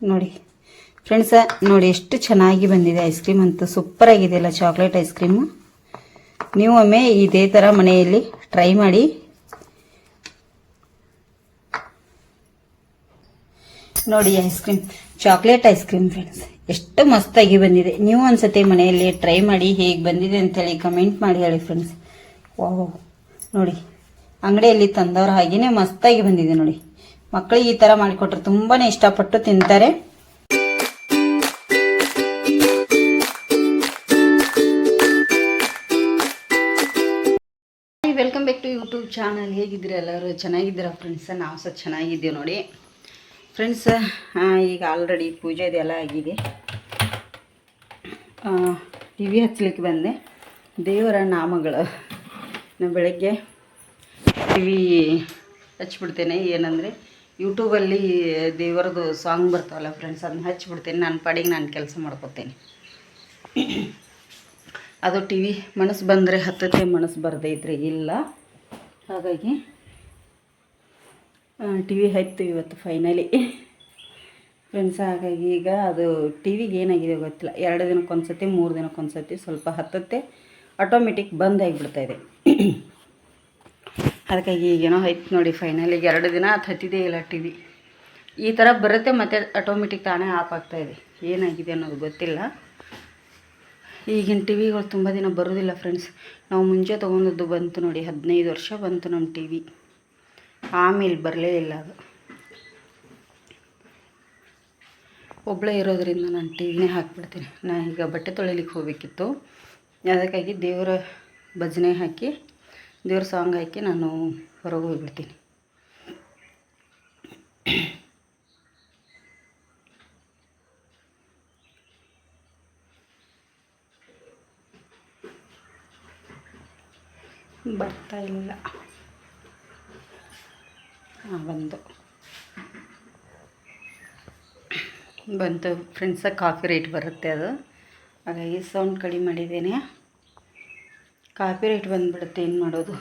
ನೋಡಿ. ಫ್ರೆಂಡ್ಸ ನೋಡಿ ಎಷ್ಟು ಚೆನ್ನಾಗಿ ಬಂದಿದೆ ಐಸ್ ಕ್ರೀಮ್ ಅಂತೂ ಸೂಪರ್ ಆಗಿದೆಯಲ್ಲ ಚಾಕ್ಲೇಟ್ ಐಸ್ ಕ್ರೀಮು ನೀವು ಒಮ್ಮೆ ಇದೇ ಥರ ಮನೆಯಲ್ಲಿ ಟ್ರೈ ಮಾಡಿ. ನೋಡಿ ice cream chocolate ice cream friends ಎಷ್ಟು ಮಸ್ತಾಗಿ ಬಂದಿದೆ. ನೀವು ಒಂದ್ಸತಿ ಮನೆಯಲ್ಲಿ ಟ್ರೈ ಮಾಡಿ ಹೇಗೆ ಬಂದಿದೆ ಅಂತೇಳಿ ಕಮೆಂಟ್ ಮಾಡಿ ಹೇಳಿ ಫ್ರೆಂಡ್ಸ್ ವಾವ್ ನೋಡಿ, ಅಂಗಡಿಯಲ್ಲಿ ತಂದವ್ರ ಹಾಗೆಯೇ ಮಸ್ತಾಗಿ ಬಂದಿದೆ ನೋಡಿ. ಮಕ್ಕಳಿಗೆ ಈ ಥರ ಮಾಡಿಕೊಟ್ರೆ ತುಂಬಾ ಇಷ್ಟಪಟ್ಟು ತಿಂತಾರೆ. Welcome back to YouTube channel ಹೇಗಿದ್ದೀರಾ ಎಲ್ಲರೂ? ಚೆನ್ನಾಗಿದ್ದೀರಾ ಫ್ರೆಂಡ್ಸ್ ನಾವು ಸಹ ಚೆನ್ನಾಗಿದ್ದೀವಿ ನೋಡಿ. ಫ್ರೆಂಡ್ಸ್ ಈಗ ಆಲ್ರೆಡಿ ಪೂಜೆ ಇದೆಲ್ಲ ಆಗಿದೆ. ಟಿ ವಿ ಹಚ್ಚಲಿಕ್ಕೆ ಬಂದೆ. ದೇವರ ನಾಮಗಳು. ನಾನು ಬೆಳಗ್ಗೆ ಟಿ ವಿ ಹಚ್ಬಿಡ್ತೇನೆ. ಏನಂದರೆ ಯೂಟ್ಯೂಬಲ್ಲಿ ದೇವರದು ಸಾಂಗ್ ಬರ್ತಾವಲ್ಲ ಫ್ರೆಂಡ್ಸ್ ಅದನ್ನ ಹಚ್ಚಿಬಿಡ್ತೀನಿ ನನ್ನ ಪಾಡಿಗೆ ನಾನು ಕೆಲಸ ಮಾಡ್ಕೊತೀನಿ. ಅದು ಟಿ ವಿ ಮನಸ್ಸು ಬಂದರೆ ಹತ್ತತ್ತೆ ಮನಸ್ಸು ಬರದೇ ಇದ್ರೆ ಇಲ್ಲ. ಹಾಗಾಗಿ ಟಿ ವಿ ಹತ್ತು ಇವತ್ತು ಫೈನಲಿ ಫ್ರೆಂಡ್ಸ್ ಹಾಗಾಗಿ ಈಗ ಅದು ಟಿ ವಿಗೆ ಏನಾಗಿದೆ ಗೊತ್ತಿಲ್ಲ. ಎರಡು ದಿನಕ್ಕೊಂದ್ಸತಿ, ಮೂರು ದಿನಕ್ಕೊಂದ್ಸತಿ ಸ್ವಲ್ಪ ಹತ್ತತ್ತೆ. ಆಟೋಮೆಟಿಕ್ ಬಂದ್ ಆಗಿಬಿಡ್ತಾ ಇದೆ. ಅದಕ್ಕಾಗಿ ಈಗೇನೋ ಆಯ್ತು ನೋಡಿ ಫೈನಲಿ ಎರಡು ದಿನ ಅದು ಹತ್ತಿದೆ ಇಲ್ಲ ಟಿವಿ. ಈ ಥರ ಬರುತ್ತೆ ಮತ್ತು ಆಟೋಮೆಟಿಕ್ ತಾನೇ ಆಫ್ ಆಗ್ತಾ ಇದೆ. ಏನಾಗಿದೆ ಅನ್ನೋದು ಗೊತ್ತಿಲ್ಲ. ಈಗಿನ ಟಿ ವಿಗಳು ತುಂಬ ದಿನ ಬರೋದಿಲ್ಲ ಫ್ರೆಂಡ್ಸ್ ನಾವು ಮುಂಚೆ ತೊಗೊಂಡದ್ದು ಬಂತು ನೋಡಿ, ಹದಿನೈದು ವರ್ಷ ಬಂತು ನಮ್ಮ ಟಿ ವಿ ಆಮೇಲೆ ಬರಲೇ ಇಲ್ಲ ಅದು. ಒಬ್ಬಳೇ ಇರೋದರಿಂದ ನಾನು ಟಿ ವಿನೇ ಹಾಕ್ಬಿಡ್ತೀನಿ. ನಾನು ಈಗ ಬಟ್ಟೆ ತೊಳಿಲಿಕ್ಕೆ ಹೋಗಬೇಕಿತ್ತು. ಅದಕ್ಕಾಗಿ ದೇವರ ಭಜನೆ ಹಾಕಿ ದೇವ್ರ ಸಾಂಗ್ ಹಾಕಿ ನಾನು ಹೊರಗೆ ಹೋಗ್ಬಿಡ್ತೀನಿ. ಬರ್ತಾ ಇಲ್ಲ. ಬಂತು ಬಂತು. ಫ್ರೆಂಡ್ಸ ಕಾಫಿ ರೇಟ್ ಬರುತ್ತೆ ಅದು. ಹಾಗಾಗಿ ಸೌಂಡ್ ಕಡಿಮೆ ಮಾಡಿದ್ದೇನೆ. ಕಾಫಿ ರೇಟ್ ಬಂದುಬಿಡುತ್ತೆ, ಏನು ಮಾಡೋದು?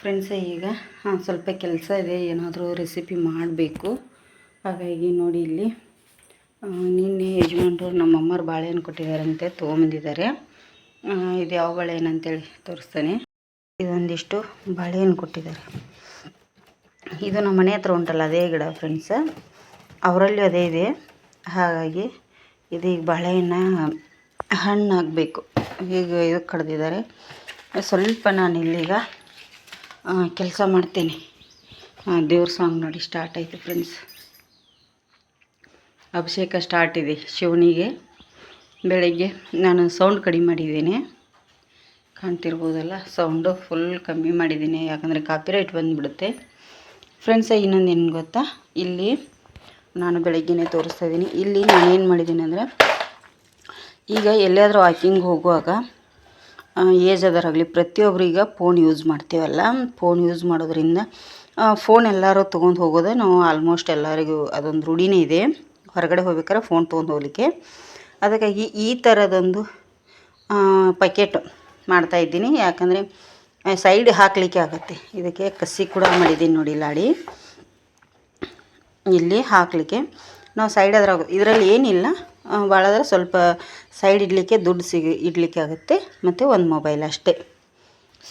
ಫ್ರೆಂಡ್ಸ ಈಗ, ಹಾಂ, ಸ್ವಲ್ಪ ಕೆಲಸ ಇದೆ, ಏನಾದರೂ ರೆಸಿಪಿ ಮಾಡಬೇಕು. ಹಾಗಾಗಿ ನೋಡಿ ಇಲ್ಲಿ ನಿನ್ನೆ ಯಜಮಾನ್ರು ನಮ್ಮ ಅಮ್ಮರು ಬಾಳೆಹಣ್ಣು ಕೊಟ್ಟಿದ್ದಾರಂತೆ, ತೊಗೊಂಬಂದಿದ್ದಾರೆ. ಇದು ಯಾವ ಬಾಳೆಹಣ್ಣು ಅಂತೇಳಿ ತೋರಿಸ್ತಾನೆ. ಇದೊಂದಿಷ್ಟು ಬಾಳೆಹಣ್ಣು ಕೊಟ್ಟಿದ್ದಾರೆ. ಇದು ನಮ್ಮ ಮನೆ ಹತ್ರ ಉಂಟಲ್ಲ, ಅದೇ ಗಿಡ ಫ್ರೆಂಡ್ಸ ಅವರಲ್ಲಿ ಅದೇ ಇದೆ. ಹಾಗಾಗಿ ಇದು ಈಗ ಬಾಳೆಹಣ್ಣ ಹಣ್ಣು ಈಗ ಇದು ಕಡ್ದಿದ್ದಾರೆ. ಸ್ವಲ್ಪ ನಾನು ಇಲ್ಲಿಗ ಕೆಲಸ ಮಾಡ್ತೀನಿ. ದೇವ್ರ ಸಾಂಗ್ ನೋಡಿ ಸ್ಟಾರ್ಟ್ ಆಯಿತು ಫ್ರೆಂಡ್ಸ್ ಅಭಿಷೇಕ ಸ್ಟಾರ್ಟ್ ಇದೆ ಶಿವನಿಗೆ. ಬೆಳಗ್ಗೆ ನಾನು ಸೌಂಡ್ ಕಡಿಮೆ ಮಾಡಿದ್ದೀನಿ. ಕಾಣ್ತಿರ್ಬೋದಲ್ಲ ಸೌಂಡು ಫುಲ್ ಕಮ್ಮಿ ಮಾಡಿದ್ದೀನಿ, ಯಾಕಂದರೆ ಕಾಪಿರೈಟ್ ಬಂದುಬಿಡುತ್ತೆ. ಫ್ರೆಂಡ್ಸ ಇನ್ನೊಂದು ಏನು ಗೊತ್ತಾ? ಇಲ್ಲಿ ನಾನು ಬೆಳಗ್ಗೆನೇ ತೋರಿಸ್ತಾ ಇದ್ದೀನಿ. ಇಲ್ಲಿ ನಾನೇನು ಮಾಡಿದ್ದೀನಿ ಅಂದರೆ ಈಗ ಎಲ್ಲಿಯಾದರೂ ವಾಕಿಂಗ್ ಹೋಗುವಾಗ ಏಜ್ ಅದರಾಗಲಿ ಪ್ರತಿಯೊಬ್ಬರು ಈಗ ಫೋನ್ ಯೂಸ್ ಮಾಡ್ತೀವಲ್ಲ? ಫೋನ್ ಯೂಸ್ ಮಾಡೋದ್ರಿಂದ ಫೋನ್ ಎಲ್ಲರೂ ತೊಗೊಂಡು ಹೋಗೋದು ನಾವು ಆಲ್ಮೋಸ್ಟ್ ಎಲ್ಲರಿಗೂ ಅದೊಂದು ರೂಢಿನೇ ಇದೆ. ಹೊರಗಡೆ ಹೋಗ್ಬೇಕಾದ್ರೆ ಫೋನ್ ತೊಗೊಂಡು ಹೋಗಲಿಕ್ಕೆ. ಅದಕ್ಕಾಗಿ ಈ ಥರದೊಂದು ಪಕೆಟ್ ಮಾಡ್ತಾಯಿದ್ದೀನಿ ಯಾಕಂದರೆ ಸೈಡ್ ಹಾಕಲಿಕ್ಕೆ ಆಗುತ್ತೆ. ಇದಕ್ಕೆ ಕಸಿ ಕೂಡ ಮಾಡಿದ್ದೀನಿ ನೋಡಿ ಲಾಡಿ. ಇಲ್ಲಿ ಹಾಕಲಿಕ್ಕೆ. ನಾವು ಸೈಡ್ ಅದ್ರಾಗ, ಇದರಲ್ಲಿ ಏನಿಲ್ಲ. ಭಾಳಾದ್ರೆ ಸ್ವಲ್ಪ ಸೈಡ್ ಇಡಲಿಕ್ಕೆ ದುಡ್ಡು ಸಿಗಿ, ಇಡಲಿಕ್ಕೆ ಆಗುತ್ತೆ. ಮತ್ತು ಒಂದು ಮೊಬೈಲ್ ಅಷ್ಟೇ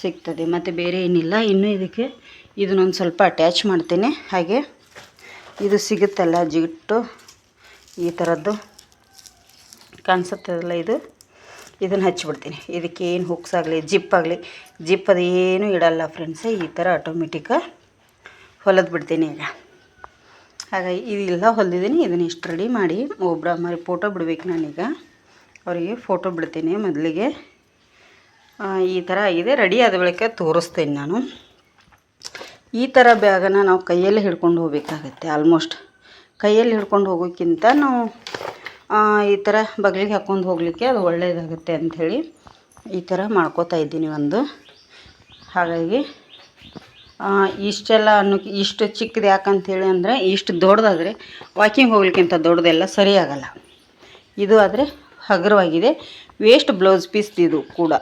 ಸಿಗ್ತದೆ. ಮತ್ತು ಬೇರೆ ಏನಿಲ್ಲ. ಇನ್ನು ಇದಕ್ಕೆ ಇದನ್ನೊಂದು ಸ್ವಲ್ಪ ಅಟ್ಯಾಚ್ ಮಾಡ್ತೀನಿ. ಹಾಗೆ ಇದು ಸಿಗುತ್ತಲ್ಲ ಜಿಗಿಟ್ಟು ಈ ಥರದ್ದು ಕಾಣಿಸುತ್ತದಲ್ಲ ಇದು? ಇದನ್ನು ಹಚ್ಚಿಬಿಡ್ತೀನಿ ಇದಕ್ಕೆ ಏನು ಹುಕ್ಸ್ ಆಗಲಿ ಜಿಪ್ ಆಗಲಿ ಜಿಪ್ ಅದೇನು ಇಡಲ್ಲ ಫ್ರೆಂಡ್ಸೇ ಈ ಥರ ಆಟೋಮೆಟಿಕ ಹೊಲದ್ಬಿಡ್ತೀನಿ ಈಗ. ಹಾಗಾಗಿ ಇದೆಲ್ಲ, ಹೊಲಿದಿದ್ದೀನಿ. ಇದನ್ನ ಇಷ್ಟು ರೆಡಿ ಮಾಡಿ ಒಬ್ಬರ ಮರಿ ಫೋಟೋ ಬಿಡ್ಬೇಕು ನಾನೀಗ. ಅವರಿಗೆ ಫೋಟೋ ಬಿಡ್ತೀನಿ ಮೊದಲಿಗೆ. ಈ ಥರ ಆಗಿದೆ. ರೆಡಿ ಆದ ಬಳಿಕ ತೋರಿಸ್ತೀನಿ ನಾನು. ಈ ಥರ ಬ್ಯಾಗನ್ನು ನಾವು ಕೈಯಲ್ಲಿ ಹಿಡ್ಕೊಂಡು ಹೋಗಬೇಕಾಗತ್ತೆ ಆಲ್ಮೋಸ್ಟ್ ಕೈಯಲ್ಲಿ ಹಿಡ್ಕೊಂಡು ಹೋಗೋಕ್ಕಿಂತ ನಾವು ಈ ಥರ ಬಗಲಿಗೆ ಹಾಕ್ಕೊಂಡು ಹೋಗಲಿಕ್ಕೆ ಅದು ಒಳ್ಳೆಯದಾಗುತ್ತೆ ಅಂಥೇಳಿ ಈ ಥರ ಮಾಡ್ಕೋತಾ ಇದ್ದೀನಿ ಒಂದು. ಹಾಗಾಗಿ ಇಷ್ಟೆಲ್ಲ ಅನ್ನೋಕೆ ಇಷ್ಟು ಚಿಕ್ಕದು ಯಾಕಂತೇಳಿ ಅಂದರೆ ಇಷ್ಟು ದೊಡ್ಡದಾದರೆ ವಾಕಿಂಗ್ ಹೋಗ್ಲಿಕ್ಕಿಂತ ದೊಡ್ಡದೆಲ್ಲ ಸರಿ ಆಗಲ್ಲ ಇದು ಆದರೆ ಹಗುರವಾಗಿದೆ. ವೇಸ್ಟ್ ಬ್ಲೌಸ್ ಪೀಸ್ ಇದು ಕೂಡ.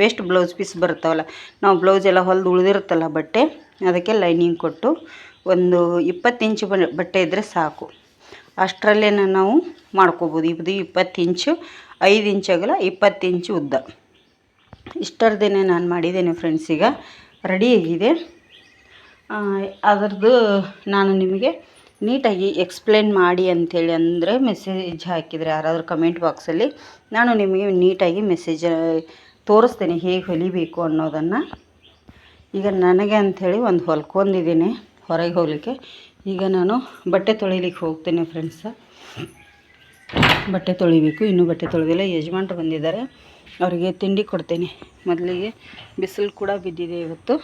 ವೇಸ್ಟ್ ಬ್ಲೌಸ್ ಪೀಸ್ ಬರ್ತಾವಲ್ಲ ನಾವು ಬ್ಲೌಸ್ ಎಲ್ಲ ಹೊಲ್ದು ಉಳಿದಿರುತ್ತಲ್ಲ ಬಟ್ಟೆ, ಅದಕ್ಕೆ ಲೈನಿಂಗ್ ಕೊಟ್ಟು ಒಂದು ಇಪ್ಪತ್ತು ಇಂಚು ಬಟ್ಟೆ ಇದ್ದರೆ ಸಾಕು. ಅಷ್ಟರಲ್ಲೇ ನಾವು ಮಾಡ್ಕೋಬೋದು. ಇದು ಇಪ್ಪತ್ತು ಇಂಚು, ಐದು ಇಂಚು ಅಗಲ, ಇಪ್ಪತ್ತು ಇಂಚು ಉದ್ದ. ಇಷ್ಟರದೇನೆ ನಾನು ಮಾಡಿದ್ದೇನೆ ಫ್ರೆಂಡ್ಸ್ ಈಗ. ರೆಡಿಯಾಗಿದೆ. ಅದರದ್ದು ನಾನು ನಿಮಗೆ ನೀಟಾಗಿ ಎಕ್ಸ್ಪ್ಲೇನ್ ಮಾಡಿ ಅಂಥೇಳಿ ಅಂದರೆ ಮೆಸೇಜ್ ಹಾಕಿದರೆ, ಯಾರಾದರೂ ಕಮೆಂಟ್ ಬಾಕ್ಸಲ್ಲಿ ನಾನು ನಿಮಗೆ ನೀಟಾಗಿ ಮೆಸೇಜ್ ತೋರಿಸ್ತೇನೆ, ಹೇಗೆ ಹೊಲಿಬೇಕು ಅನ್ನೋದನ್ನು. ಈಗ ನನಗೆ ಅಂಥೇಳಿ ಒಂದು ಹೊಲ್ಕೊಂಡಿದ್ದೀನಿ ಹೊರಗೆ ಹೋಗಲಿಕ್ಕೆ. ಈಗ ನಾನು ಬಟ್ಟೆ ತೊಳಿಲಿಕ್ಕೆ ಹೋಗ್ತೇನೆ ಫ್ರೆಂಡ್ಸ ಬಟ್ಟೆ ತೊಳಿಬೇಕು, ಇನ್ನೂ ಬಟ್ಟೆ ತೊಳೆದಿಲ್ಲ, ಯಜಮಾನ್ರು ಬಂದಿದ್ದಾರೆ. ಅವರಿಗೆ ತಿಂಡಿ ಕೊಡ್ತೇನೆ. ಮೊದಲಿಗೆ ಬಿಸಿಲು ಕೂಡ ಬಿದ್ದಿದೆ ಇವತ್ತು.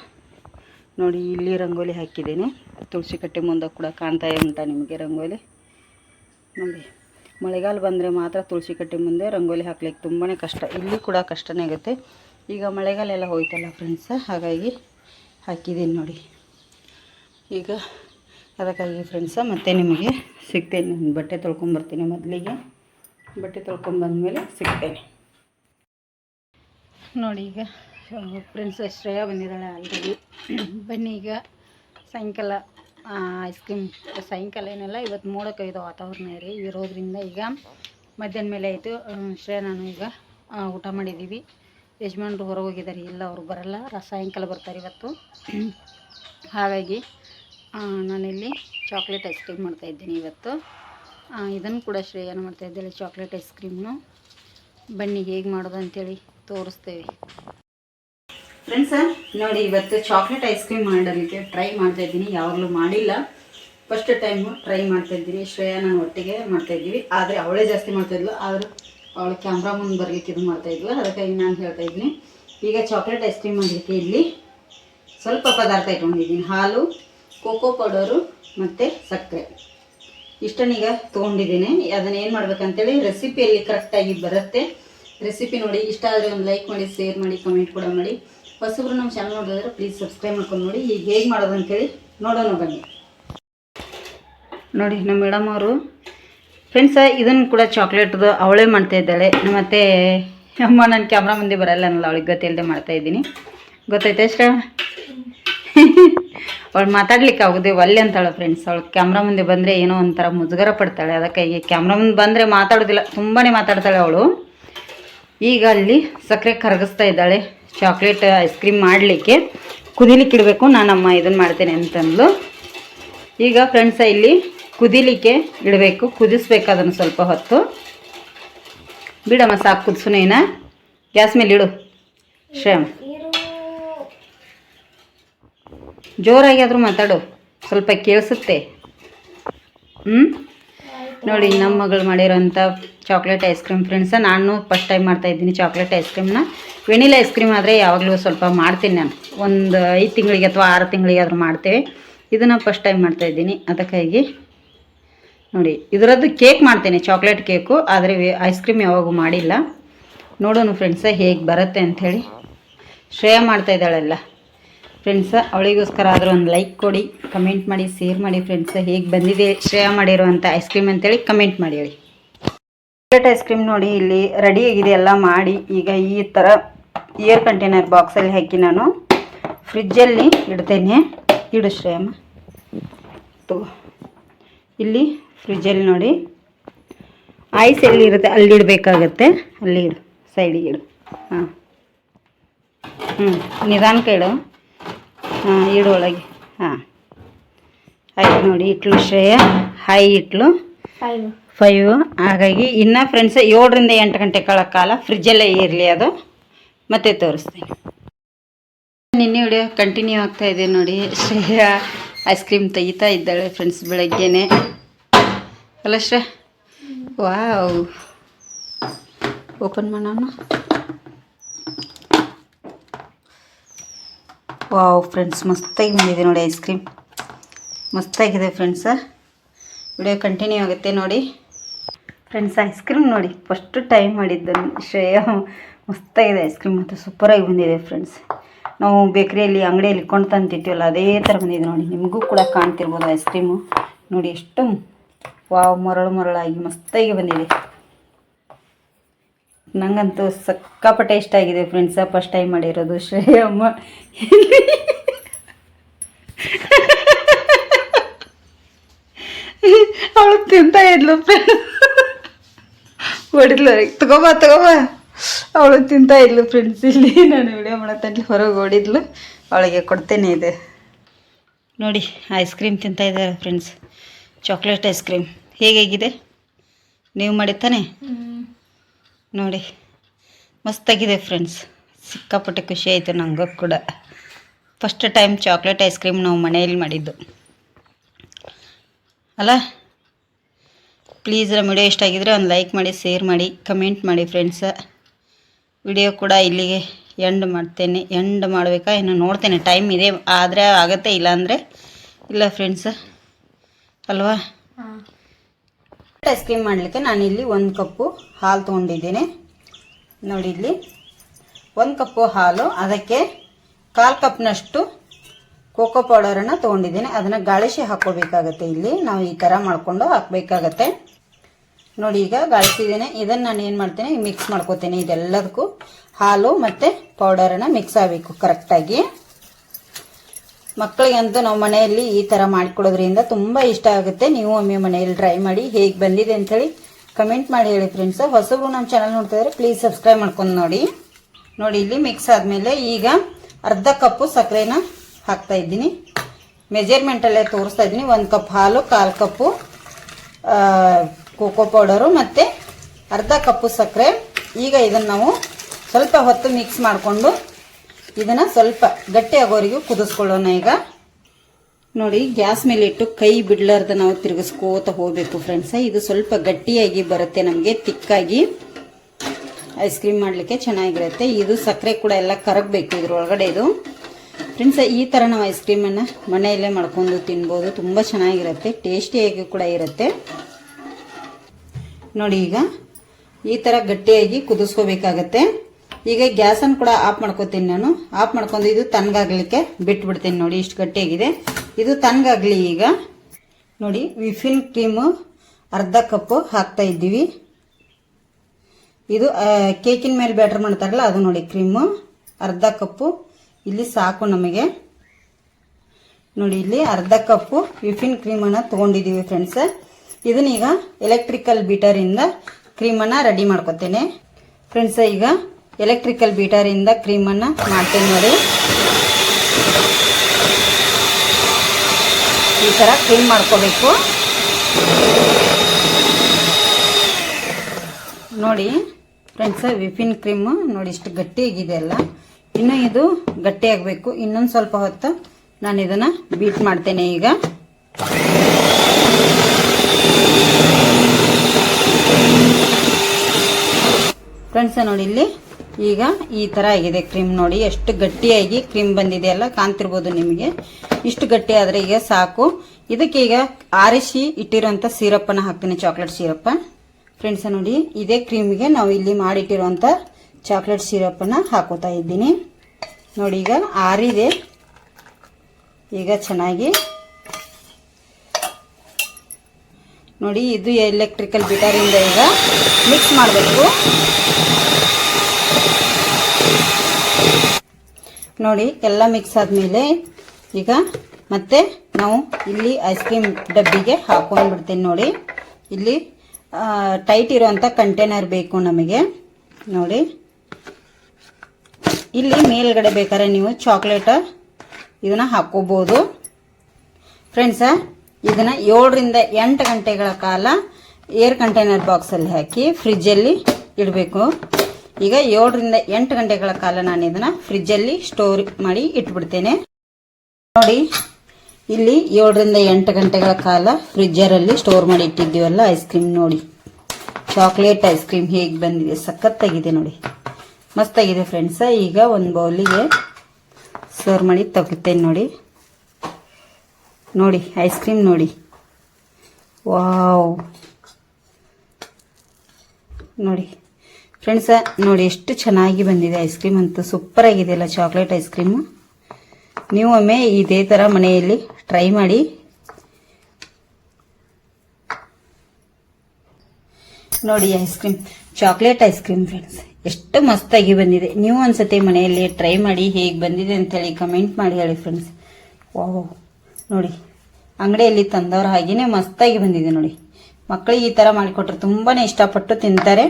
ನೋಡಿ, ಇಲ್ಲಿ ರಂಗೋಲಿ ಹಾಕಿದ್ದೇನೆ. ತುಳಸಿ ಕಟ್ಟೆ ಮುಂದೆ ಕೂಡ ಕಾಣ್ತಾ ಉಂಟ ನಿಮಗೆ ರಂಗೋಲಿ. ನೋಡಿ, ಮಳೆಗಾಲ ಬಂದರೆ ಮಾತ್ರ ತುಳಸಿ ಕಟ್ಟೆ ಮುಂದೆ ರಂಗೋಲಿ ಹಾಕ್ಲಿಕ್ಕೆ ತುಂಬಾ ಕಷ್ಟ. ಇಲ್ಲಿ ಕೂಡ ಕಷ್ಟನೇ ಆಗುತ್ತೆ. ಈಗ ಮಳೆಗಾಲ ಎಲ್ಲ ಹೋಯ್ತಲ್ಲ ಫ್ರೆಂಡ್ಸ ಹಾಗಾಗಿ ಹಾಕಿದ್ದೀನಿ ನೋಡಿ. ಈಗ ಅದಕ್ಕಾಗಿ ಫ್ರೆಂಡ್ಸ ಮತ್ತೆ ನಿಮಗೆ ಸಿಗ್ತೇನೆ. ನಾನು ಬಟ್ಟೆ ತೊಳ್ಕೊಂಬರ್ತೀನಿ ಮೊದಲಿಗೆ. ಬಟ್ಟೆ ತೊಳ್ಕೊಂಬಂದಮೇಲೆ ಸಿಗ್ತೇನೆ. ನೋಡಿ ಈಗ ಪ್ರಿನ್ಸಸ್ ಶ್ರೇಯಾ ಬಂದಿದ್ದಾಳೆ ಆಲ್ರೆಡಿ ಬನ್ನಿ ಈಗ, ಸಾಯಂಕಾಲ ಐಸ್ ಕ್ರೀಮ್ ಸಾಯಂಕಾಲ ಏನೆಲ್ಲ, ಇವತ್ತು ಮೂಡಕ್ಕೈದು ಕೈದ ವಾತಾವರಣ ರೀ, ಇರೋದ್ರಿಂದ ಈಗ ಮಧ್ಯಾಹ್ನ ಮೇಲೆ ಆಯಿತು. ಶ್ರೇಯಾ, ನಾನು ಈಗ ಊಟ ಮಾಡಿದ್ದೀವಿ. ಯಜಮಾನ್ರು ಹೊರಗೆ ಹೋಗಿದ್ದಾರೆ ಇಲ್ಲ, ಅವರು ಬರಲ್ಲ. ಸಾಯಂಕಾಲ ಬರ್ತಾರೆ ಇವತ್ತು. ಹಾಗಾಗಿ ನಾನಿಲ್ಲಿ ಚಾಕ್ಲೇಟ್ ಐಸ್ ಕ್ರೀಮ್ ಮಾಡ್ತಾಯಿದ್ದೀನಿ ಇವತ್ತು. ಇದನ್ನು ಕೂಡ ಶ್ರೇಯನ ಮಾಡ್ತಾಯಿದ್ದೀನಿ ಚಾಕ್ಲೇಟ್ ಐಸ್ ಕ್ರೀಮ್ನು ಬನ್ನಿ, ಹೇಗೆ ಮಾಡೋದು ಅಂತೇಳಿ. ತೋರಿಸ್ತೇವೆ. ಫ್ರೆಂಡ್ಸ ನೋಡಿ ಇವತ್ತು ಚಾಕ್ಲೇಟ್ ಐಸ್ ಕ್ರೀಮ್ ಮಾಡೋದಕ್ಕೆ ಟ್ರೈ ಮಾಡ್ತಾ ಇದ್ದೀನಿ. ಯಾವಾಗಲೂ ಮಾಡಿಲ್ಲ. ಫಸ್ಟ್ ಟೈಮು ಟ್ರೈ ಮಾಡ್ತಾ ಇದ್ದೀನಿ. ಶ್ರೇಯಾ ನಾನು ಒಟ್ಟಿಗೆ ಮಾಡ್ತಾ ಇದ್ದೀವಿ. ಆದರೆ ಅವಳೇ ಜಾಸ್ತಿ ಮಾಡ್ತಾಯಿದ್ಲು ಆದರೂ ಅವಳು ಕ್ಯಾಮ್ರಾ ಮುಂದೆ ಬರಲಿಕ್ಕೆ ಇದು ಮಾಡ್ತಾಯಿದ್ಲು ಅದಕ್ಕಾಗಿ ನಾನು ಹೇಳ್ತಾ ಇದ್ದೀನಿ. ಈಗ ಚಾಕ್ಲೇಟ್ ಐಸ್ ಕ್ರೀಮ್ ಮಾಡಲಿಕ್ಕೆ ಇಲ್ಲಿ ಸ್ವಲ್ಪ ಪದಾರ್ಥ ಇಟ್ಕೊಂಡಿದ್ದೀನಿ. ಹಾಲು ಕೋಕೋ ಪೌಡರು ಮತ್ತು ಸಕ್ಕರೆ. ಇಷ್ಟನ್ನೀಗ ತೊಗೊಂಡಿದ್ದೀನಿ. ಅದನ್ನು ಏನು ಮಾಡ್ಬೇಕಂತೇಳಿ ರೆಸಿಪಿಯಲ್ಲಿ ಕರೆಕ್ಟಾಗಿ ಬರುತ್ತೆ. ರೆಸಿಪಿ ನೋಡಿ, ಇಷ್ಟ ಆದರೆ ಒಂದು ಲೈಕ್ ಮಾಡಿ ಶೇರ್ ಮಾಡಿ ಕಮೆಂಟ್ ಕೂಡ ಮಾಡಿ. ಹೊಸಬ್ರು ನಮ್ಮ ಚಾನಲ್ ನೋಡಿದ್ರೆ ಪ್ಲೀಸ್ ಸಬ್ಸ್ಕ್ರೈಬ್ ಮಾಡ್ಕೊಂಡು ನೋಡಿ. ಈಗ ಹೇಗೆ ಮಾಡೋದು ಅಂತೇಳಿ ನೋಡೋಣ ಬನ್ನಿ. ನೋಡಿ, ನಮ್ಮ ಮೇಡಮ್ ಅವರು. ಫ್ರೆಂಡ್ಸ ಇದನ್ನು ಕೂಡ ಚಾಕ್ಲೇಟ್ದು ಅವಳೇ ಮಾಡ್ತಾ ಇದ್ದಾಳೆ. ಮತ್ತು ಅಮ್ಮ ನನ್ನ ಕ್ಯಾಮ್ರಾ ಮುಂದೆ ಬರಲ್ಲ ಅನ್ನಲ್ಲ ಅವಳಿಗೆ ಗೊತ್ತಿಲ್ಲದೆ ಮಾಡ್ತಾ ಇದ್ದೀನಿ. ಗೊತ್ತೈತೆ ಅಷ್ಟ ಅವಳು ಮಾತಾಡ್ಲಿಕ್ಕೆ ಆಗೋದೆ ಒಲ್ಲೆ ಅಂತಾಳೆ ಫ್ರೆಂಡ್ಸ್ ಅವಳು ಕ್ಯಾಮ್ರಾ ಮುಂದೆ ಬಂದರೆ ಏನೋ ಒಂಥರ ಮುಜುಗರ ಪಡ್ತಾಳೆ. ಅದಕ್ಕಾಗಿ ಕ್ಯಾಮ್ರಾ ಮುಂದೆ ಬಂದರೆ ಮಾತಾಡೋದಿಲ್ಲ ತುಂಬಾ ಮಾತಾಡ್ತಾಳೆ ಅವಳು. ಈಗ ಅಲ್ಲಿ ಸಕ್ಕರೆ ಕರಗಿಸ್ತಾ ಇದ್ದಾಳೆ. ಚಾಕ್ಲೇಟ್ ಐಸ್ ಕ್ರೀಮ್ ಮಾಡಲಿಕ್ಕೆ. ಕುದಿಲಿಕ್ಕೆ ಇಡಬೇಕು. ನಾನಮ್ಮ ಇದನ್ನು ಮಾಡ್ತೇನೆ ಅಂತಂದ್ಲು. ಈಗ ಫ್ರೆಂಡ್ಸ ಇಲ್ಲಿ ಕುದಿಲಿಕ್ಕೆ ಇಡಬೇಕು. ಕುದಿಸ್ಬೇಕು ಅದನ್ನು ಸ್ವಲ್ಪ ಹೊತ್ತು. ಬಿಡಮ್ಮ ಸಾಕು ಕುದಿಸುನೇನ ಗ್ಯಾಸ್ ಮೇಲೆ ಇಡು. ಶ್ರೇಮ್ ಜೋರಾಗಿ ಆದರೂ ಮಾತಾಡು. ಸ್ವಲ್ಪ ಕೇಳಿಸುತ್ತೆ. ಹ್ಞೂ ನೋಡಿ ನಮ್ಮ ಮಗಳು ಮಾಡಿರೋಂಥ ಚಾಕ್ಲೇಟ್ ಐಸ್ ಕ್ರೀಮ್ ಫ್ರೆಂಡ್ಸ ನಾನು ಫಸ್ಟ್ ಟೈಮ್ ಮಾಡ್ತಾ ಇದ್ದೀನಿ ಚಾಕ್ಲೇಟ್ ಐಸ್ ಕ್ರೀಮ್ನ ವೆನಿಲಾ ಐಸ್ ಕ್ರೀಮ್ ಆದರೆ ಯಾವಾಗಲೂ ಸ್ವಲ್ಪ ಮಾಡ್ತೀನಿ ನಾನು. ಒಂದು ಐದು ತಿಂಗಳಿಗೆ ಅಥವಾ ಆರು ತಿಂಗಳಿಗೆ ಆದರೂ ಮಾಡ್ತೇವೆ. ಇದನ್ನು ಫಸ್ಟ್ ಟೈಮ್ ಮಾಡ್ತಾ ಇದ್ದೀನಿ. ಅದಕ್ಕಾಗಿ ನೋಡಿ, ಇದರದ್ದು ಕೇಕ್ ಮಾಡ್ತೀನಿ ಚಾಕ್ಲೇಟ್ ಕೇಕು ಆದರೆ ಐಸ್ ಕ್ರೀಮ್ ಯಾವಾಗೂ ಮಾಡಿಲ್ಲ. ನೋಡೋಣ ಫ್ರೆಂಡ್ಸ ಹೇಗೆ ಬರುತ್ತೆ ಅಂಥೇಳಿ ಶ್ರೇಯ ಮಾಡ್ತಾ ಇದ್ದಾಳೆಲ್ಲ. ಫ್ರೆಂಡ್ಸ ಅವಳಿಗೋಸ್ಕರ ಆದರೂ ಒಂದು ಲೈಕ್ ಕೊಡಿ ಕಮೆಂಟ್ ಮಾಡಿ ಶೇರ್ ಮಾಡಿ ಫ್ರೆಂಡ್ಸ ಹೇಗೆ ಬಂದಿದೆ, ಶ್ರೇಯ ಮಾಡಿರುವಂಥ ಐಸ್ ಕ್ರೀಮ್ ಅಂತೇಳಿ ಕಮೆಂಟ್ ಮಾಡಿ ಹೇಳಿ. ಚಾಕ್ಲೇಟ್ ಐಸ್ ಕ್ರೀಮ್ ನೋಡಿ ಇಲ್ಲಿ ರೆಡಿ ಆಗಿದೆ, ಎಲ್ಲ ಮಾಡಿ, ಈಗ ಈ ಥರ ಏರ್ ಕಂಟೈನರ್ ಬಾಕ್ಸಲ್ಲಿ ಹಾಕಿ ನಾನು ಫ್ರಿಜ್ಜಲ್ಲಿ ಇಡ್ತೇನೆ. ಇಡು ಶ್ರೇಯಮ್ಮ. ತಗೋ. ಇಲ್ಲಿ ಫ್ರಿಜ್ಜಲ್ಲಿ ನೋಡಿ ಐಸ್ ಎಲ್ಲಿ ಇರುತ್ತೆ, ಅಲ್ಲಿ ಇಡು ಸೈಡಿಗೆ ಇಡು. ಹಾಂ. ಹ್ಞೂ ನಿಧಾನಕ್ಕೆ ಇಡು. ಹಾಂ ಇಡು ಒಳಗೆ. ಹಾಂ. ಆಯ್ತು ನೋಡಿ ಇಟ್ಲು ಶ್ರೇಯ. ಹೈ ಇಟ್ಲು. ಫೈವ್ ಹಾಗಾಗಿ ಇನ್ನು ಫ್ರೆಂಡ್ಸ್ ಏಳರಿಂದ ಎಂಟು ಗಂಟೆ ಕಾಲ ಕಾಲ ಫ್ರಿಜ್ಜಲ್ಲೇ ಇರಲಿ ಅದು. ಮತ್ತೆ ತೋರಿಸ್ತೀನಿ. ನಿನ್ನೆ ವಿಡಿಯೋ ಕಂಟಿನ್ಯೂ ಆಗ್ತಾ ಇದೆ ನೋಡಿ. ಶ್ರೇಯ ಐಸ್ ಕ್ರೀಮ್ ತೆಗಿತಾ ಇದ್ದಾಳೆ ಫ್ರೆಂಡ್ಸ್ ಬೆಳಗ್ಗೆನೆ. ಅಲ್ಲ ಶ್ರೇ ವಾವ್ ಓಪನ್ ಮಾಡೋಣ. ವಾವ್ ಫ್ರೆಂಡ್ಸ್, ಮಸ್ತಾಗಿ ಬಂದಿದೆ ನೋಡಿ ಐಸ್ ಕ್ರೀಮ್ ಮಸ್ತಾಗಿದೆ ಫ್ರೆಂಡ್ಸ ವಿಡಿಯೋ ಕಂಟಿನ್ಯೂ ಆಗುತ್ತೆ ನೋಡಿ. ಫ್ರೆಂಡ್ಸ್ ಐಸ್ ಕ್ರೀಮ್ ನೋಡಿ ಫಸ್ಟ್ ಟೈಮ್ ಮಾಡಿದ್ದು ಶ್ರೇಯ. ಮಸ್ತಾಗಿದೆ ಐಸ್ ಕ್ರೀಮ್ ಮತ್ತು ಸೂಪರಾಗಿ ಬಂದಿದೆ ಫ್ರೆಂಡ್ಸ್. ನಾವು ಬೇಕ್ರಿಯಲ್ಲಿ ಅಂಗಡಿಯಲ್ಲಿ ಇಟ್ಕೊಂಡು ತಂತಿರ್ತೀವಲ್ಲ ಅದೇ ಥರ ಬಂದಿದೆ ನೋಡಿ. ನಿಮಗೂ ಕೂಡ ಕಾಣ್ತಿರ್ಬೋದು ಐಸ್ ಕ್ರೀಮು ನೋಡಿ, ಎಷ್ಟು ವಾವ್, ಮರಳು ಮರಳಾಗಿ ಮಸ್ತಾಗಿ ಬಂದಿದೆ. ನಂಗಂತೂ ಸಕ್ಕಾಪಟ್ಟೆ ಇಷ್ಟ ಆಗಿದೆ ಫ್ರೆಂಡ್ಸ ಫಸ್ಟ್ ಟೈಮ್ ಮಾಡಿರೋದು ಶ್ರೇಯಮ್ಮ. ಅವಳು ತಿಂತ ಇದ್ಲು. ಫ್ರೆಂಡ್ ತಗೋಬಾ ತಗೋಬಾ. ಅವಳು ತಿಂತ ಇದ್ಲು ಫ್ರೆಂಡ್ಸ್ ಇಲ್ಲಿ. ನಾನು ವಿಡಿಯೋ ಮಾಡತ್ತಲ್ಲಿ ಹೊರಗೆ ಓಡಿದ್ಲು. ಅವಳಿಗೆ ಕೊಡ್ತೇನೆ ಇದೆ. ನೋಡಿ ಐಸ್ ಕ್ರೀಮ್ ತಿಂತ ಇದ್ದಾರೆ ಫ್ರೆಂಡ್ಸ್ ಚಾಕ್ಲೇಟ್ ಐಸ್ ಕ್ರೀಮ್ ಹೇಗಿದೆ? ನೀವು ಮಾಡಿತ್ತಾನೆ ನೋಡಿ, ಮಸ್ತಾಗಿದೆ ಫ್ರೆಂಡ್ಸ್ ಸಿಕ್ಕಾಪಟ್ಟೆ ಖುಷಿ ಆಯಿತು ನನಗೂ ಕೂಡ. First time chocolate ice cream ನಾವು ಮನೆಯಲ್ಲಿ ಮಾಡಿದ್ದು. ಅಲ್ಲ? ಪ್ಲೀಸ್ ನಮ್ಮ ವಿಡಿಯೋ ಇಷ್ಟ ಆಗಿದ್ರೆ ಒಂದು ಲೈಕ್ ಮಾಡಿ ಶೇರ್ ಮಾಡಿ ಕಮೆಂಟ್ ಮಾಡಿ ಫ್ರೆಂಡ್ಸ ವಿಡಿಯೋ ಕೂಡ ಇಲ್ಲಿಗೆ ಎಂಡ್ ಮಾಡ್ತೇನೆ. ಎಂಡ್ ಮಾಡಬೇಕಾ ಇನ್ನು ನೋಡ್ತೇನೆ. ಟೈಮ್ ಇದೆ, ಆದರೆ ಆಗುತ್ತೆ ಇಲ್ಲಾಂದರೆ ಇಲ್ಲ ಫ್ರೆಂಡ್ಸ ಅಲ್ವಾ? ಐಸ್ ಕ್ರೀಮ್ ಮಾಡಲಿಕ್ಕೆ ನಾನಿಲ್ಲಿ ಒಂದು ಕಪ್ಪು ಹಾಲು ತೊಗೊಂಡಿದ್ದೀನಿ. ನೋಡಿ ಇಲ್ಲಿ. ಒಂದು ಕಪ್ಪು ಹಾಲು, ಅದಕ್ಕೆ ಕಾಲು ಕಪ್ನಷ್ಟು ಕೋಕೋ ಪೌಡರನ್ನು ತೊಗೊಂಡಿದ್ದೀನಿ. ಅದನ್ನು ಗಾಳಿಸಿ ಹಾಕ್ಕೋಬೇಕಾಗತ್ತೆ ಇಲ್ಲಿ. ನಾವು ಈ ಥರ ಮಾಡಿಕೊಂಡು ಹಾಕಬೇಕಾಗತ್ತೆ. ನೋಡಿ ಈಗ ಗಾಳಿಸಿದ್ದೀನಿ. ಇದನ್ನು ನಾನು ಏನು ಮಾಡ್ತೀನಿ ಮಿಕ್ಸ್ ಮಾಡ್ಕೋತೀನಿ. ಇದೆಲ್ಲದಕ್ಕೂ ಹಾಲು ಮತ್ತು ಪೌಡರನ್ನು ಮಿಕ್ಸ್ ಆಗಬೇಕು ಕರೆಕ್ಟಾಗಿ ಮಕ್ಕಳಿಗಂತೂ ನಾವು ಮನೆಯಲ್ಲಿ ಈ ಥರ ಮಾಡಿಕೊಡೋದ್ರಿಂದ ತುಂಬ ಇಷ್ಟ ಆಗುತ್ತೆ. ನೀವು ಒಮ್ಮೆ ಮನೆಯಲ್ಲಿ ಟ್ರೈ ಮಾಡಿ ಹೇಗೆ ಬಂದಿದೆ ಅಂಥೇಳಿ ಕಮೆಂಟ್ ಮಾಡಿ ಹೇಳಿ ಫ್ರೆಂಡ್ಸ್ ಹೊಸಬ್ರು ನಮ್ಮ ಚಾನಲ್ ನೋಡ್ತಾ ಇದ್ರೆ ಪ್ಲೀಸ್ ಸಬ್ಸ್ಕ್ರೈಬ್ ಮಾಡ್ಕೊಂಡು ನೋಡಿ. ನೋಡಿ, ಇಲ್ಲಿ ಮಿಕ್ಸ್ ಆದಮೇಲೆ ಈಗ ಅರ್ಧ ಕಪ್ಪು ಸಕ್ಕರೆನ ಹಾಕ್ತಾ ಇದ್ದೀನಿ. ಮೆಜರ್ಮೆಂಟಲ್ಲೇ ತೋರಿಸ್ತಾ ಇದ್ದೀನಿ. ಒಂದು ಕಪ್ ಹಾಲು, ಕಾಲು ಕಪ್ಪು ಕೋಕೋ ಪೌಡರು ಮತ್ತು ಅರ್ಧ ಕಪ್ಪು ಸಕ್ಕರೆ. ಈಗ ಇದನ್ನು ನಾವು ಸ್ವಲ್ಪ ಹೊತ್ತು ಮಿಕ್ಸ್ ಮಾಡಿಕೊಂಡು ಇದನ್ನು ಸ್ವಲ್ಪ ಗಟ್ಟಿ ಆಗೋವರೆಗೂ ಕುದಿಸ್ಕೊಳ್ಳೋಣ ಈಗ. ನೋಡಿ, ಗ್ಯಾಸ್ ಮೇಲೆ ಇಟ್ಟು ಕೈ ಬಿಡ್ಲಾರ್ದ ನಾವು ತಿರುಗಿಸ್ಕೋತ ಹೋಗಬೇಕು ಫ್ರೆಂಡ್ಸ್ ಇದು ಸ್ವಲ್ಪ ಗಟ್ಟಿಯಾಗಿ ಬರುತ್ತೆ ನಮಗೆ, ತಿಕ್ಕಾಗಿ. ಐಸ್ ಕ್ರೀಮ್ ಮಾಡಲಿಕ್ಕೆ ಚೆನ್ನಾಗಿರುತ್ತೆ. ಇದು ಸಕ್ಕರೆ ಕೂಡ ಎಲ್ಲ ಕರಗಬೇಕು ಇದ್ರೊಳಗಡೆ ಇದು. ಫ್ರೆಂಡ್ಸ್ ಈ ಥರ ನಾವು ಐಸ್ ಕ್ರೀಮನ್ನು ಮನೆಯಲ್ಲೇ ಮಾಡ್ಕೊಂಡು ತಿನ್ಬೋದು. ತುಂಬ ಚೆನ್ನಾಗಿರುತ್ತೆ ಟೇಸ್ಟಿಯಾಗಿ ಕೂಡ ಇರುತ್ತೆ. ನೋಡಿ ಈಗ ಈ ಥರ ಗಟ್ಟಿಯಾಗಿ ಕುದಿಸ್ಕೋಬೇಕಾಗತ್ತೆ. ಈಗ ಗ್ಯಾಸನ್ನು ಕೂಡ ಆಫ್ ಮಾಡ್ಕೋತೀನಿ ನಾನು. ಆಫ್ ಮಾಡ್ಕೊಂಡು ಇದು ತಣ್ಣಗಾಗ್ಲಿಕ್ಕೆ ಬಿಟ್ಬಿಡ್ತೀನಿ ನೋಡಿ, ಇಷ್ಟು ಗಟ್ಟಿಯಾಗಿದೆ. ಇದು ತಣ್ಣಗಾಗ್ಲಿ ಈಗ. ನೋಡಿ, ವಿಫಿನ್ ಕ್ರೀಮು ಅರ್ಧ ಕಪ್ಪು ಹಾಕ್ತಾ ಇದ್ದೀವಿ. ಇದು ಕೇಕಿನ ಮೇಲೆ ಬ್ಯಾಟರ್ ಮಾಡ್ತಾರಲ್ಲ, ಅದು ನೋಡಿ ಕ್ರೀಮು. ಅರ್ಧ ಕಪ್ಪು. ಇಲ್ಲಿ ಸಾಕು ನಮಗೆ. ನೋಡಿ, ಇಲ್ಲಿ ಅರ್ಧ ಕಪ್ಪು ವಿಫಿನ್ ಕ್ರೀಮನ್ನು ತೊಗೊಂಡಿದ್ದೀವಿ ಫ್ರೆಂಡ್ಸ್ ಇದನ್ನೀಗ ಎಲೆಕ್ಟ್ರಿಕಲ್ ಬೀಟರಿಂದ ಕ್ರೀಮನ್ನು ರೆಡಿ ಮಾಡ್ಕೊತೇನೆ. ಫ್ರೆಂಡ್ಸ್ ಈಗ ಎಲೆಕ್ಟ್ರಿಕಲ್ ಬೀಟರಿಂದ ಕ್ರೀಮನ್ನು ಮಾಡ್ತೀನಿ ನೋಡಿ. ಈ ಥರ ಕ್ಲೀನ್ ಮಾಡ್ಕೋಬೇಕು. ನೋಡಿ ಫ್ರೆಂಡ್ಸ್, ವಿಪಿನ್ ಕ್ರೀಮು ನೋಡಿ ಇಷ್ಟು ಗಟ್ಟಿಯಾಗಿದೆ ಅಲ್ಲ. ಇನ್ನೂ ಇದು ಗಟ್ಟಿಯಾಗಬೇಕು. ಇನ್ನೊಂದು ಸ್ವಲ್ಪ ಹೊತ್ತು ನಾನು ಇದನ್ನು ಬೀಟ್ ಮಾಡ್ತೇನೆ ಈಗ. ಫ್ರೆಂಡ್ಸ, ನೋಡಿ ಇಲ್ಲಿ ಈಗ ಈ ಥರ ಆಗಿದೆ ಕ್ರೀಮ್ ನೋಡಿ. ಎಷ್ಟು ಗಟ್ಟಿಯಾಗಿ ಕ್ರೀಮ್ ಬಂದಿದೆ ಅಲ್ಲ, ಕಾಣ್ತಿರ್ಬೋದು ನಿಮಗೆ. ಇಷ್ಟು ಗಟ್ಟಿ ಆದರೆ ಈಗ ಸಾಕು. ಇದಕ್ಕೆ ಈಗ ಆರಿಸಿ ಇಟ್ಟಿರೋಂಥ ಸಿರಪ್ಪನ್ನು ಹಾಕ್ತೀನಿ ಚಾಕ್ಲೇಟ್ ಸಿರಪ್ಪ ಫ್ರೆಂಡ್ಸ್ ನೋಡಿ, ಇದೇ ಕ್ರೀಮ್ಗೆ ನಾವು ಇಲ್ಲಿ ಮಾಡಿಟ್ಟಿರುವಂಥ ಚಾಕ್ಲೇಟ್ ಸಿರಪ್ಪನ್ನು ಹಾಕೋತಾ ಇದ್ದೀನಿ. ನೋಡಿ, ಈಗ ಆರಿದೆ. ಈಗ ಚೆನ್ನಾಗಿ. ನೋಡಿ, ಇದು ಎಲೆಕ್ಟ್ರಿಕಲ್ ಬಿಟರಿಂದ ಈಗ ಮಿಕ್ಸ್ ಮಾಡಬೇಕು. ನೋಡಿ, ಎಲ್ಲ ಮಿಕ್ಸ್ ಆದಮೇಲೆ ಈಗ ಮತ್ತೆ ನಾವು ಇಲ್ಲಿ ಐಸ್ ಕ್ರೀಮ್ ಡಬ್ಬಿಗೆ ಹಾಕೊಂಡ್ಬಿಡ್ತೀನಿ ನೋಡಿ. ಇಲ್ಲಿ ಟೈಟ್ ಇರೋವಂಥ ಕಂಟೈನರ್ ಬೇಕು ನಮಗೆ. ನೋಡಿ. ಇಲ್ಲಿ ಮೇಲ್ಗಡೆ ಬೇಕಾದ್ರೆ ನೀವು ಚಾಕ್ಲೇಟ ಇದನ್ನು ಹಾಕೋಬೋದು. ಫ್ರೆಂಡ್ಸ ಇದನ್ನು ಏಳರಿಂದ ಎಂಟು ಗಂಟೆಗಳ ಕಾಲ ಏರ್ ಕಂಟೈನರ್ ಬಾಕ್ಸಲ್ಲಿ ಹಾಕಿ ಫ್ರಿಜ್ಜಲ್ಲಿ ಇಡಬೇಕು. ಈಗ ಏಳರಿಂದ ಎಂಟು ಗಂಟೆಗಳ ಕಾಲ ನಾನು ಇದನ್ನು ಫ್ರಿಜ್ಜಲ್ಲಿ ಸ್ಟೋರ್ ಮಾಡಿ ಇಟ್ಬಿಡ್ತೇನೆ. ನೋಡಿ, ಇಲ್ಲಿ ಏಳರಿಂದ ಎಂಟು ಗಂಟೆಗಳ ಕಾಲ ಫ್ರಿಜ್ಜರಲ್ಲಿ ಸ್ಟೋರ್ ಮಾಡಿ ಇಟ್ಟಿದ್ದೀವಲ್ಲ ಐಸ್ ಕ್ರೀಮ್ ನೋಡಿ. ಚಾಕ್ಲೇಟ್ ಐಸ್ ಕ್ರೀಮ್ ಹೇಗೆ ಬಂದಿದೆ, ಸಖತ್ತಾಗಿದೆ ನೋಡಿ. ಮಸ್ತಾಗಿದೆ ಫ್ರೆಂಡ್ಸ ಈಗ ಒಂದು ಬೌಲಿಗೆ ಸರ್ವ್ ಮಾಡಿ ತಗೊಳ್ತೇನೆ ನೋಡಿ. ನೋಡಿ ಐಸ್ ಕ್ರೀಮ್ ನೋಡಿ. ವಾವ್. ನೋಡಿ. ಫ್ರೆಂಡ್ಸ ನೋಡಿ ಎಷ್ಟು ಚೆನ್ನಾಗಿ ಬಂದಿದೆ ಐಸ್ ಕ್ರೀಮ್ ಅಂತ ಸೂಪರ್ ಆಗಿದೆಯಲ್ಲ ಚಾಕ್ಲೇಟ್ ಐಸ್ ಕ್ರೀಮು ನೀವು ಒಮ್ಮೆ ಇದೇ ಥರ ಮನೆಯಲ್ಲಿ ಟ್ರೈ ಮಾಡಿ. ನೋಡಿ ice cream chocolate ice cream friends ಎಷ್ಟು ಮಸ್ತಾಗಿ ಬಂದಿದೆ. ನೀವು ಒಂದ್ಸತಿ ಮನೆಯಲ್ಲಿ ಟ್ರೈ ಮಾಡಿ ಹೇಗೆ ಬಂದಿದೆ ಅಂತೇಳಿ ಕಮೆಂಟ್ ಮಾಡಿ ಹೇಳಿ ಫ್ರೆಂಡ್ಸ್ ವಾಹ್ ನೋಡಿ, ಅಂಗಡಿಯಲ್ಲಿ ತಂದವ್ರ ಹಾಗೇನೆ ಮಸ್ತಾಗಿ ಬಂದಿದೆ ನೋಡಿ. ಮಕ್ಕಳಿಗೆ ಈ ಥರ ಮಾಡಿಕೊಟ್ರೆ ತುಂಬಾ ಇಷ್ಟಪಟ್ಟು ತಿಂತಾರೆ.